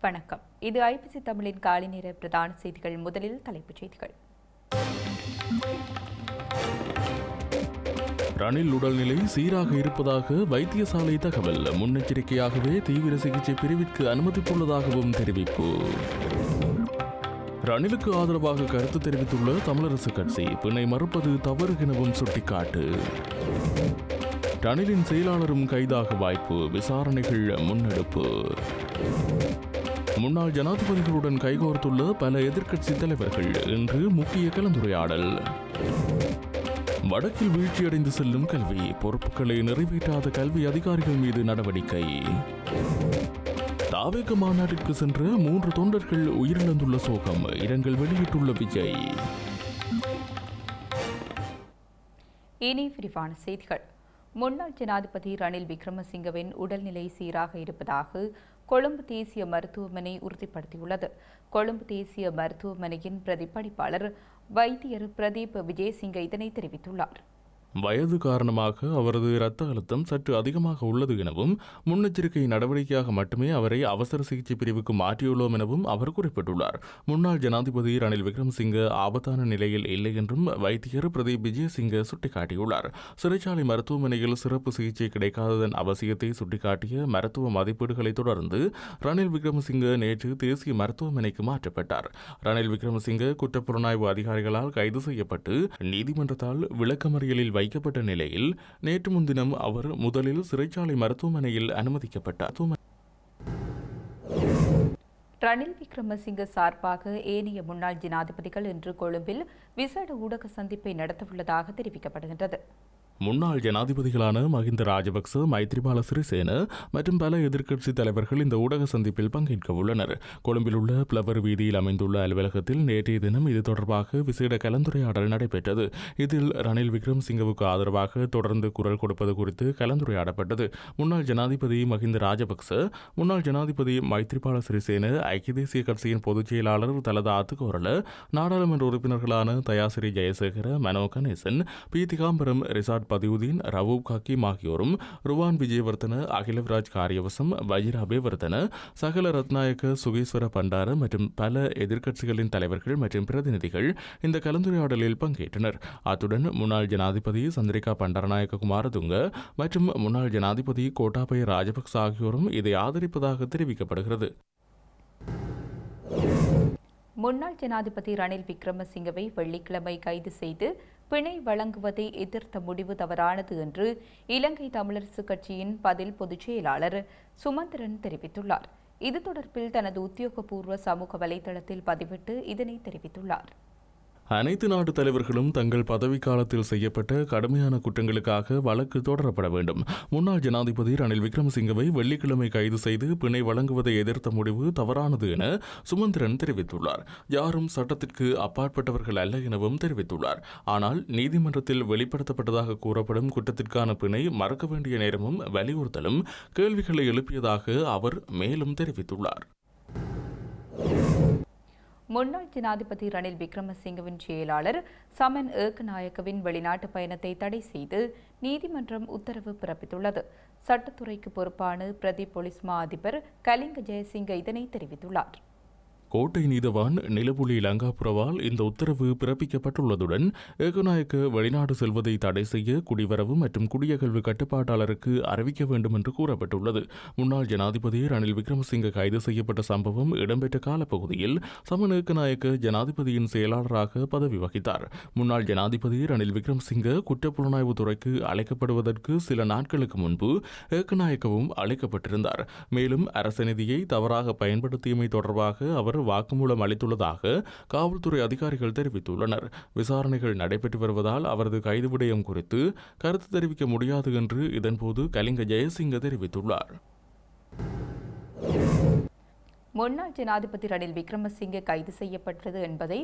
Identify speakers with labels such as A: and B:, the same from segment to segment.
A: வணக்கம். இது ஐபிசி தமிழின் காலை நேர பிரதான செய்திகள். முதலில் தலைப்புச் செய்திகள்.
B: ரணில் உடல்நிலை சீராக இருப்பதாக வைத்தியசாலை தகவல். முன்னெச்சரிக்கையாகவே தீவிர சிகிச்சை பிரிவிற்கு அனுமதித்துள்ளதாகவும் தெரிவிப்பு. ரணிலுக்கு ஆதரவாக கருத்து தெரிவித்துள்ள தமிழரசு கட்சி பிணை மறுப்பது தவறு எனவும் சுட்டிக்காட்டு. ரணிலின் செயலாளரும் கைதாக வாய்ப்பு விசாரணைகள் முன்னெடுப்பு. முன்னாள் ஜனாதிபதிகளுடன் கைகோர்த்துள்ள பல எதிர்க்கட்சி தலைவர்கள் இன்று முக்கிய கலந்துரையாடல். வடக்கில் வீழ்ச்சியடைந்து செல்லும் கல்வி பொறுப்புகளை நிறைவேற்றாத கல்வி அதிகாரிகள் மீது நடவடிக்கை. தாவேக மாநாட்டிற்கு சென்ற மூன்று தொண்டர்கள் உயிரிழந்துள்ள சோகம் இரங்கல் வெளியிட்டுள்ள விஜய்.
A: இனி விரிவான செய்திகள். முன்னாள் ஜனாதிபதி ரணில் விக்ரமசிங்கவின் உடல்நிலை சீராக இருப்பதாக கொழும்பு தேசிய மருத்துவமனை உறுதிப்படுத்தியுள்ளது. கொழும்பு தேசிய மருத்துவமனையின் பிரதிபலிப்பாளர் வைத்தியர் பிரதீப் விஜயசிங்க இதனை தெரிவித்துள்ளார்.
B: வயது காரணமாக அவரது இரத்த அழுத்தம் சற்று அதிகமாக உள்ளது எனவும் முன்னெச்சரிக்கை நடவடிக்கையாக மட்டுமே அவரை அவசர சிகிச்சை பிரிவுக்கு மாற்றியுள்ளோம் எனவும் அவர் குறிப்பிட்டுள்ளார். முன்னாள் ஜனாதிபதி ரணில் விக்ரமசிங்க ஆபத்தான நிலையில் இல்லை என்றும் வைத்தியர் பிரதீப் விஜயசிங்க சுட்டிக்காட்டியுள்ளார். சிறைச்சாலை மருத்துவமனையில் சிறப்பு சிகிச்சை கிடைக்காததன் அவசியத்தை சுட்டிக்காட்டிய மருத்துவ மதிப்பீடுகளை தொடர்ந்து ரணில் விக்ரமசிங்க நேற்று தேசிய மருத்துவமனைக்கு மாற்றப்பட்டார். ரணில் விக்ரமசிங்க குற்றப்புலனாய்வு அதிகாரிகளால் கைது செய்யப்பட்டு நீதிமன்றத்தால் விளக்கமறியலில் வைக்கப்பட்ட நிலையில் நேற்று முன்தினம் அவர் முதலில் சிறைச்சாலை மருத்துவமனையில் அனுமதிக்கப்பட்டார்.
A: ரணில் விக்ரமசிங்க சார்பாக ஏனைய முன்னாள் ஜனாதிபதிகள் இன்று கொழும்பில் விசேட ஊடக சந்திப்பை நடத்தவுள்ளதாக தெரிவிக்கப்படுகின்றது.
B: முன்னாள் ஜனாதிபதிகளான மஹிந்த ராஜபக்ச மைத்ரிபால சிறிசேன மற்றும் பல எதிர்க்கட்சி தலைவர்கள் இந்த ஊடக சந்திப்பில் பங்கேற்க உள்ளனர். கொழும்பில் உள்ள பிளவர் வீதியில் அமைந்துள்ள அலுவலகத்தில் நேற்றைய தினம் இது தொடர்பாக விசேட கலந்துரையாடல் நடைபெற்றது. இதில் ரணில் விக்ரம்சிங்கவுக்கு ஆதரவாக தொடர்ந்து குரல் கொடுப்பது குறித்து கலந்துரையாடப்பட்டது. முன்னாள் ஜனாதிபதி மஹிந்த ராஜபக்ச முன்னாள் ஜனாதிபதி மைத்ரிபால சிறிசேன ஐக்கிய தேசிய கட்சியின் பொதுச் செயலாளர் தலதா அத்துகோரல நாடாளுமன்ற உறுப்பினர்களான தயாசிரி ஜெயசேகர மனோ கணேசன் பி திகாம்பரம் ரிசார்ட் பதியுதீன் ரவூப் ஹக்கீம் ஆகியோரும் ருவான் விஜயவர்தன அகிலவிராஜ் காரியவசம் வஜிராபேவர்தன சகல ரத்நாயக்க சுகேஸ்வர பண்டார மற்றும் பல எதிர்க்கட்சிகளின் தலைவர்கள் மற்றும் பிரதிநிதிகள் இந்த கலந்துரையாடலில் பங்கேற்றனர். அத்துடன் முன்னாள் ஜனாதிபதி சந்திரிகா பண்டாரநாயக்க குமாரதுங்க மற்றும் முன்னாள் ஜனாதிபதி கோட்டாபய ராஜபக்ச ஆகியோரும் இதை ஆதரிப்பதாக தெரிவிக்கப்படுகிறது.
A: முன்னாள் ஜனாதிபதி ரணில் விக்ரமசிங்கவை வெள்ளிக்கிழமை கைது செய்து பிணை வழங்குவதை எதிர்த்த முடிவு தவறானது என்று இலங்கை தமிழரசு கட்சியின் பதில் பொதுச் செயலாளர் சுமந்திரன் தெரிவித்துள்ளார். இது தொடர்பில் தனது உத்தியோகபூர்வ சமூக வலைதளத்தில் பதிவிட்டு இதனை தெரிவித்துள்ளார்.
B: அனைத்து நாட்டு தலைவர்களும் தங்கள் பதவிக்காலத்தில் செய்யப்பட்ட கடுமையான குற்றங்களுக்காக வழக்கு தொடரப்பட வேண்டும். முன்னாள் ஜனாதிபதி ரணில் விக்ரமசிங்கவை வெள்ளிக்கிழமை கைது செய்து பிணை வழங்குவதை எதிர்த்த முடிவு தவறானது என சுமந்திரன் தெரிவித்துள்ளார். யாரும் சட்டத்திற்கு அப்பாற்பட்டவர்கள் அல்ல எனவும் தெரிவித்துள்ளார். ஆனால் நீதிமன்றத்தில் வெளிப்படுத்தப்பட்டதாக கூறப்படும் குற்றத்திற்கான பிணை மறக்க வேண்டிய நேரமும் வலியுறுத்தலும் கேள்விகளை எழுப்பியதாக அவர் மேலும் தெரிவித்துள்ளார்.
A: முன்னாள் ஜனாதிபதி ரணில் விக்ரமசிங்கவின் செயலாளர் சமன் ஏக்கநாயக்கவின் வெளிநாட்டு பயணத்தை தடை செய்து நீதிமன்றம் உத்தரவு பிறப்பித்துள்ளது. சட்டத்துறைக்கு பொறுப்பான பிரதி போலீஸ் மா அதிபர் கலிங்க ஜெயசிங்க இதனை தெரிவித்துள்ளார்.
B: கோட்டை நீதவான் நிலபுலி லங்காபுரவால் இந்த உத்தரவு பிறப்பிக்கப்பட்டுள்ளதுடன் ஏகநாயக்க வெளிநாடு செல்வதை தடை செய்ய குடிவரவு மற்றும் குடியகல்வு கட்டுப்பாட்டாளருக்கு அறிவிக்க வேண்டும் என்று கூறப்பட்டுள்ளது. முன்னாள் ஜனாதிபதி ரணில் விக்ரமசிங்க கைது செய்யப்பட்ட சம்பவம் இடம்பெற்ற காலப்பகுதியில் சமன் ஏகநாயக்க ஜனாதிபதியின் செயலாளராக பதவி வகித்தார். முன்னாள் ஜனாதிபதி ரணில் விக்ரமசிங்க குற்றப்புலனாய்வு துறைக்கு அழைக்கப்படுவதற்கு சில நாட்களுக்கு முன்பு ஏகநாயக்கவும் அழைக்கப்பட்டிருந்தார். மேலும் அரச நிதியை தவறாக பயன்படுத்தியமை தொடர்பாக அவர் வாக்குமூலம் அளித்துள்ளதாக காவல்துறை அதிகாரிகள் தெரிவித்துள்ளனர். விசாரணைகள் நடைபெற்று வருவதால் அவரது கைது விடயம் குறித்து கருத்து தெரிவிக்க முடியாது என்று இதன்போது கலிங்க ஜெயசிங்க தெரிவித்துள்ளார்.
A: முன்னாள் ஜனாதிபதி ரணில் விக்ரமசிங்கே கைது செய்யப்பட்டது என்பதை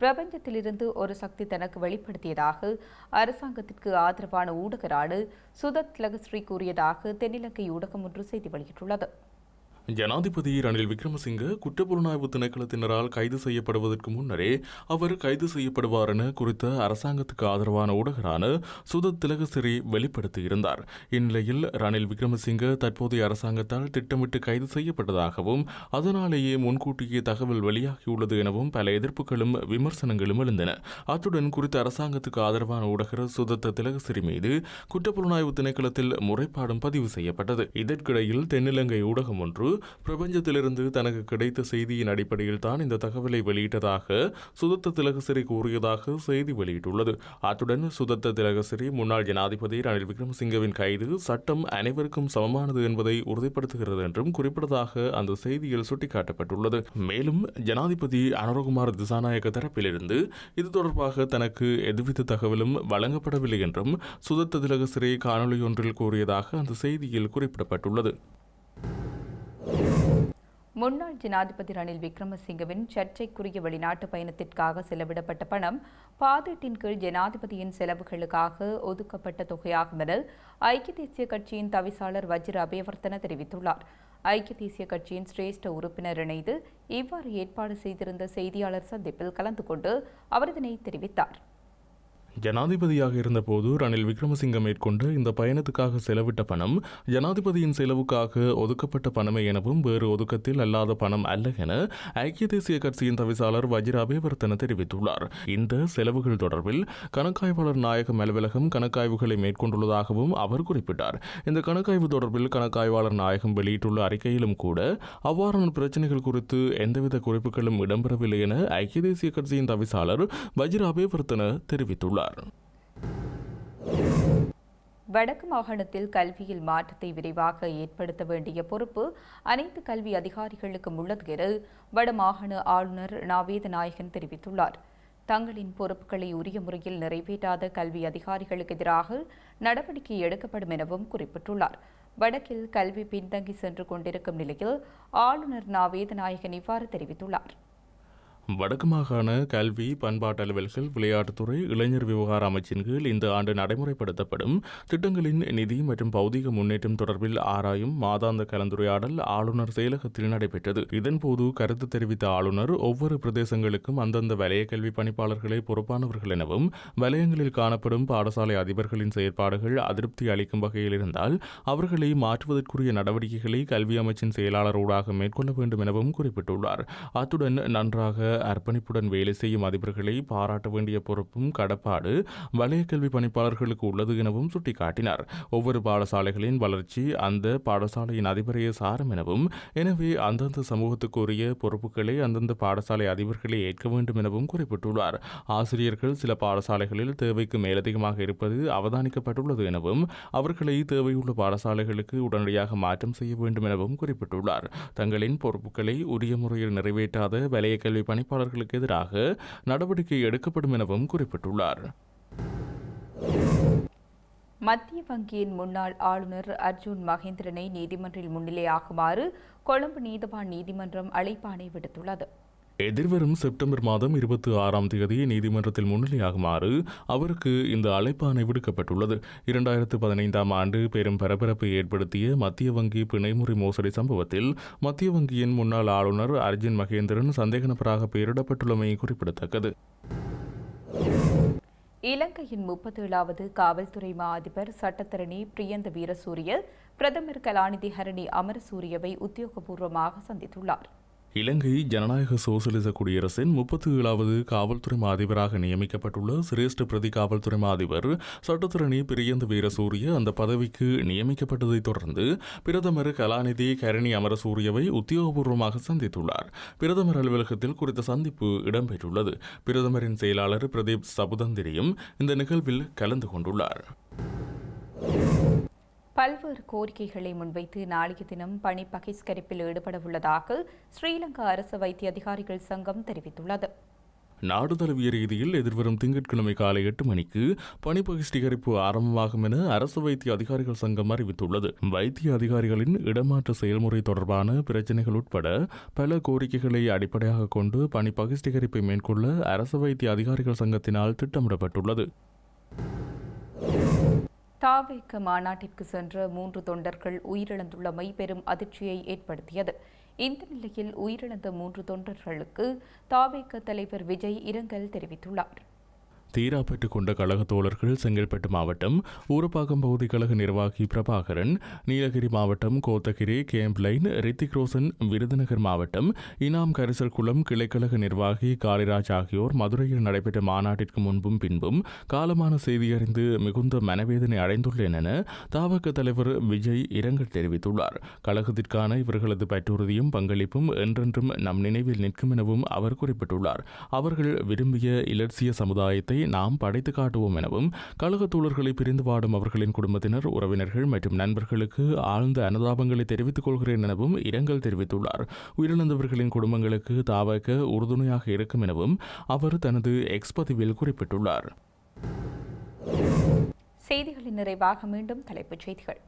A: பிரபஞ்சத்திலிருந்து ஒரு சக்தி தனக்கு வெளிப்படுத்தியதாக அரசாங்கத்திற்கு ஆதரவான ஊடக நாடு சுதத் லகஸ்ரீ கூறியதாக தென்னிலங்கை ஊடகம் ஒன்று செய்தி வெளியிட்டுள்ளது.
B: ஜனாதிபதி ரணில் விக்ரமசிங்க குற்றப்புலனாய்வு திணைக்களத்தினரால் கைது செய்யப்படுவதற்கு முன்னரே அவர் கைது செய்யப்படுவார் என குறித்த அரசாங்கத்துக்கு ஆதரவான ஊடகரான சுதத் திலகசிறி வெளிப்படுத்தியிருந்தார். இந்நிலையில் ரணில் விக்ரமசிங்க தற்போதைய அரசாங்கத்தால் திட்டமிட்டு கைது செய்யப்பட்டதாகவும் அதனாலேயே முன்கூட்டியே தகவல் வெளியாகியுள்ளது எனவும் பல எதிர்ப்புகளும் விமர்சனங்களும் எழுந்தன. அத்துடன் குறித்த அரசாங்கத்துக்கு ஆதரவான ஊடகர் சுதத்த திலகசிறி மீது குற்றப்புலனாய்வு திணைக்களத்தில் முறைப்பாடும் பதிவு செய்யப்பட்டது. இதற்கிடையில் தென்னிலங்கை ஊடகம் ஒன்று பிரபஞ்சத்திலிருந்து தனக்கு கிடைத்த செய்தியின் அடிப்படையில் தான் இந்த தகவலை வெளியிட்டதாக சுதத்த திலகசிறி கூறியதாக செய்தி வெளியிட்டுள்ளது. அத்துடன் சுதத்த திலகசிறி முன்னாள் ஜனாதிபதி ரணில் விக்ரமசிங்கவின் கைது சட்டம் அனைவருக்கும் சமமானது என்பதை உறுதிப்படுத்துகிறது என்றும் குறிப்பிட்டதாக அந்த செய்தியில் சுட்டிக்காட்டப்பட்டுள்ளது. மேலும் ஜனாதிபதி அனுரகுமார் திசாநாயக்க தரப்பிலிருந்து இது தொடர்பாக தனக்கு எதுவித தகவலும் வழங்கப்படவில்லை என்றும் சுதத்த திலகசிறி காணொலியொன்றில் கூறியதாக அந்த செய்தியில் குறிப்பிடப்பட்டுள்ளது.
A: முன்னாள் ஜனாதிபதி ரணில் விக்ரமசிங்கவின் சர்ச்சைக்குரிய வெளிநாட்டு பயணத்திற்காக செலவிடப்பட்ட பணம் பாதீட்டின் கீழ் ஜனாதிபதியின் செலவுகளுக்காக ஒதுக்கப்பட்ட தொகையாகும் என ஐக்கிய தேசிய கட்சியின் தவிசாளர் வஜ்ர அபயவர்த்தன தெரிவித்துள்ளார். ஐக்கிய தேசிய கட்சியின் சிரேஷ்ட உறுப்பினர் இணைந்து இவ்வாறு ஏற்பாடு செய்திருந்த செய்தியாளர் சந்திப்பில் கலந்து கொண்டு அவர் இதனை தெரிவித்தார்.
B: ஜனாதிபதியாக இருந்தபோது ரணில் விக்ரமசிங்க மேற்கொண்டு இந்த பயணத்துக்காக செலவிட்ட பணம் ஜனாதிபதியின் செலவுக்காக ஒதுக்கப்பட்ட பணமே எனவும் வேறு ஒதுக்கத்தில் அல்லாத பணம் அல்ல என ஐக்கிய தேசிய கட்சியின் தவிசாளர் வஜிர அபேவர்த்தன தெரிவித்துள்ளார். இந்த செலவுகள் தொடர்பில் கணக்காய்வாளர் நாயகம் அலுவலகம் கணக்காய்வுகளை மேற்கொண்டுள்ளதாகவும் அவர் குறிப்பிட்டார். இந்த கணக்காய்வு தொடர்பில் கணக்காய்வாளர் நாயகம் வெளியிட்டுள்ள அறிக்கையிலும் கூட அவ்வாறான பிரச்சனைகள் குறித்து எந்தவித குறிப்புகளும் இடம்பெறவில்லை என ஐக்கிய தேசிய கட்சியின் தவிசாளர் வஜிர அபேவர்த்தன தெரிவித்துள்ளார்.
A: வடக்கு மாகாணத்தில் கல்வியில் மாற்றத்தை விரைவாக ஏற்படுத்த வேண்டிய பொறுப்பு அனைத்து கல்வி அதிகாரிகளுக்கும் உள்ளது என வடமாகாண ஆளுநர் நாவேத நாயகன் தெரிவித்துள்ளார். தங்களின் பொறுப்புகளை உரிய முறையில் நிறைவேற்றாத கல்வி அதிகாரிகளுக்கு எதிராக நடவடிக்கை எடுக்கப்படும் எனவும் குறிப்பிட்டுள்ளார். வடக்கில் கல்வி பின்தங்கி சென்று கொண்டிருக்கும் நிலையில் ஆளுநர் நாவேத நாயகன் இவ்வாறு தெரிவித்துள்ளார்.
B: வடக்கு மாகாண கல்வி பண்பாட்டு அலுவல்கள் விளையாட்டுத்துறை இளைஞர் விவகார அமைச்சின் கீழ் இந்த ஆண்டு நடைமுறைப்படுத்தப்படும். திட்டங்களின் நிதி மற்றும் பௌதிக முன்னேற்றம் தொடர்பில் ஆராயும் மாதாந்த கலந்துரையாடல் ஆளுநர் செயலகத்தில் நடைபெற்றது. இதன்போது கருத்து தெரிவித்த ஆளுநர் ஒவ்வொரு பிரதேசங்களுக்கும் அந்தந்த வலய கல்வி பணிப்பாளர்களே பொறுப்பானவர்கள் எனவும் வலயங்களில் காணப்படும் பாடசாலை அதிபர்களின் செயற்பாடுகள் அதிருப்தி அளிக்கும் வகையில் இருந்தால் அவர்களை மாற்றுவதற்குரிய நடவடிக்கைகளை கல்வி அமைச்சின் செயலாளரோடாக மேற்கொள்ள வேண்டும் எனவும் குறிப்பிட்டுள்ளார். அத்துடன் நன்றாக அர்ப்பணிப்புடன் வேலை செய்யும் அதிபர்களை பாராட்ட வேண்டிய பொறுப்பும் கடப்பாடு வலய கல்வி பணிப்பாளர்களுக்கு உள்ளது எனவும் சுட்டிக்காட்டினார். ஒவ்வொரு பாடசாலைகளின் வளர்ச்சி அந்த பாடசாலையின் அதிபரையே சாரும் எனவும் எனவே அந்தந்த சமூகத்துக்குரிய பொறுப்புகளை அந்தந்த பாடசாலை அதிபர்களே ஏற்க வேண்டும் எனவும் குறிப்பிட்டுள்ளார். ஆசிரியர்கள் சில பாடசாலைகளில் தேவைக்கு மேலதிகமாக இருப்பது அவதானிக்கப்பட்டுள்ளது எனவும் அவர்களை தேவையுள்ள பாடசாலைகளுக்கு உடனடியாக மாற்றம் செய்ய வேண்டும் எனவும் குறிப்பிட்டுள்ளார். தங்களின் பொறுப்புகளை உரிய முறையில் நிறைவேற்றாத வலய கல்வி பணிப்பாளர்களுக்கு எதிராக நடவடிக்கை எடுக்கப்படும் எனவும் குறிப்பிட்டுள்ளார்.
A: மத்திய வங்கியின் முன்னாள் ஆளுநர் அர்ஜுன் மகேந்திரனை நீதிமன்றில் முன்னிலையாகுமாறு கொழும்பு நீதவான் நீதிமன்றம் அழைப்பாணை விடுத்துள்ளது.
B: எதிர்வரும் செப்டம்பர் மாதம் இருபத்தி ஆறாம் தேதி நீதிமன்றத்தில் முன்னிலையாகுமாறு அவருக்கு இந்த அழைப்பாணை விடுக்கப்பட்டுள்ளது. இரண்டாயிரத்து பதினைந்தாம் ஆண்டு பெரும் பரபரப்பை ஏற்படுத்திய மத்திய வங்கி பிணைமுறை மோசடி சம்பவத்தில் மத்திய வங்கியின் முன்னாள் ஆளுநர் அர்ஜுன் மகேந்திரன் சந்தேக நபராக பெயரிடப்பட்டுள்ளமை குறிப்பிடத்தக்கது.
A: இலங்கையின் முப்பத்தேழாவது காவல்துறை மா அதிபர் சட்டத்தரணி பிரியந்த வீரசூரிய பிரதமர் கலாநிதி ஹரணி அமரசூரியவை உத்தியோகபூர்வமாக சந்தித்துள்ளார்.
B: இலங்கை ஜனநாயக சோசலிச குடியரசின் முப்பத்தி ஏழாவது காவல்துறை மாதிபராக நியமிக்கப்பட்டுள்ள சிரேஷ்ட பிரதி காவல்துறை மாதிபர் சட்டத்திரணி பிரியந்த வீரசூரிய அந்த பதவிக்கு நியமிக்கப்பட்டதைத் தொடர்ந்து பிரதமர் கலாநிதி கரணி அமரசூரியவை உத்தியோகபூர்வமாக சந்தித்துள்ளார். பிரதமர் அலுவலகத்தில் குறித்த சந்திப்பு இடம்பெற்றுள்ளது. பிரதமரின் செயலாளர் பிரதீப் சபுதந்திரியும் இந்த நிகழ்வில் கலந்து கொண்டுள்ளார்.
A: பல்வேறு கோரிக்கைகளை முன்வைத்து நாளைய தினம் பணி பகிஷ்கரிப்பில் ஈடுபட உள்ளதாக ஸ்ரீலங்கா அரசு வைத்திய அதிகாரிகள் சங்கம் தெரிவித்துள்ளது.
B: நாடு தழுவிய ரீதியில் எதிர்வரும் திங்கட்கிழமை காலை எட்டு மணிக்கு பணி பகிஷ்டீகரிப்பு ஆரம்பமாகும் என அரசு வைத்திய அதிகாரிகள் சங்கம் அறிவித்துள்ளது. வைத்திய அதிகாரிகளின் இடமாற்ற செயல்முறை தொடர்பான பிரச்சினைகள் உட்பட பல கோரிக்கைகளை அடிப்படையாக கொண்டு பணி பகிஷ்டீகரிப்பை மேற்கொள்ள அரசு வைத்திய அதிகாரிகள் சங்கத்தினால் திட்டமிடப்பட்டுள்ளது.
A: தாவேக்க மாநாட்டிற்கு சென்ற மூன்று தொண்டர்கள் உயிரிழந்துள்ளமை பெரும் அதிர்ச்சியை ஏற்படுத்தியது. இந்த நிலையில் உயிரிழந்த மூன்று தொண்டர்களுக்கு தாவேக்க தலைவர் விஜய் இரங்கல் தெரிவித்துள்ளார்.
B: தீரா கொண்ட கழக தோழர்கள் செங்கல்பட்டு மாவட்டம் ஊரப்பாக்கம் பகுதி கழக நிர்வாகி பிரபாகரன் நீலகிரி மாவட்டம் கோத்தகிரி கேம்ப் லைன் ரித்திக் ரோசன் விருதுநகர் மாவட்டம் இனாம் கரிசல் குளம் கிளைக்கழக நிர்வாகி காளிராஜ் ஆகியோர் மதுரையில் நடைபெற்ற மாநாட்டிற்கு முன்பும் பின்பும் காலமான செய்தி அறிந்து மிகுந்த மனவேதனை அடைந்துள்ளேன் என தாவக தலைவர் விஜய் இரங்கல் தெரிவித்துள்ளார். கழகத்திற்கான இவர்களது பற்றுறுதியும் பங்களிப்பும் என்றென்றும் நம் நினைவில் நிற்கும் எனவும் அவர் குறிப்பிட்டுள்ளார். அவர்கள் விரும்பிய இலட்சிய சமுதாயத்தை நாம் படைத்து காட்டுவோம் எனவும் கழக தோழர்களை பிரிந்து வாடும் அவர்களின் குடும்பத்தினர் உறவினர்கள் மற்றும் நண்பர்களுக்கு ஆழ்ந்த அனுதாபங்களை தெரிவித்துக் கொள்கிறேன் எனவும் இரங்கல் தெரிவித்துள்ளார். உயிரிழந்தவர்களின் குடும்பங்களுக்கு தாவக உறுதுணையாக இருக்கும் எனவும் அவர் தனது எக்ஸ் பதிவில் குறிப்பிட்டுள்ளார்.
A: செய்திகளின் நிறைவாக மீண்டும் தலைப்புச் செய்திகள்.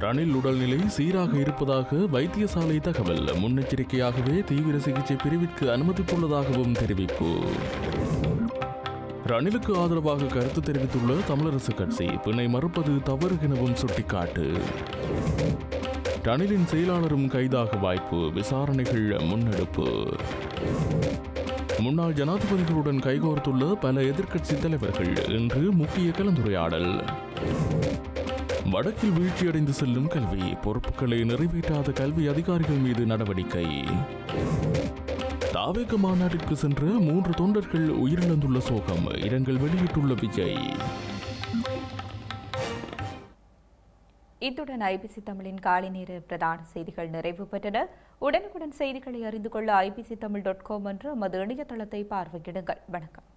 B: ரணில் உடல்நிலை சீராக இருப்பதாக வைத்தியசாலை தகவல். முன்னெச்சரிக்கையாகவே தீவிர சிகிச்சை பிரிவிற்கு அனுமதித்துள்ளதாகவும் தெரிவிப்பு. ரணிலுக்கு ஆதரவாக கருத்து தெரிவித்துள்ள தமிழரசு கட்சி பிணை மறுப்பது தவறு எனவும் சுட்டிக்காட்டு. ரணிலின் செயலாளரும் கைதாக வாய்ப்பு விசாரணைகள் முன்னெடுப்பு. முன்னாள் ஜனாதிபதிகளுடன் கைகோர்த்துள்ள பல எதிர்க்கட்சி தலைவர்கள் இன்று முக்கிய கலந்துரையாடல். வடக்கில் வீழ்ச்சியடைந்து செல்லும் கல்வி பொறுப்புகளை நிறைவேற்றாத கல்வி அதிகாரிகள் மீது நடவடிக்கை. தாவேக மாநாட்டிற்கு சென்ற மூன்று தொண்டர்கள் உயிரிழந்துள்ள சோகம் இரங்கல் வெளியிட்டுள்ள விஜய்.
A: இத்துடன் ஐபிசி தமிழின் காலை நேர பிரதான செய்திகள் நிறைவு பெற்றன. உடனுக்குடன் செய்திகளை அறிந்து கொள்ள ஐபிசி தமிழ் டாட் காம் என்ற மது இணையதளத்தை பார்வையிடுங்கள். வணக்கம்.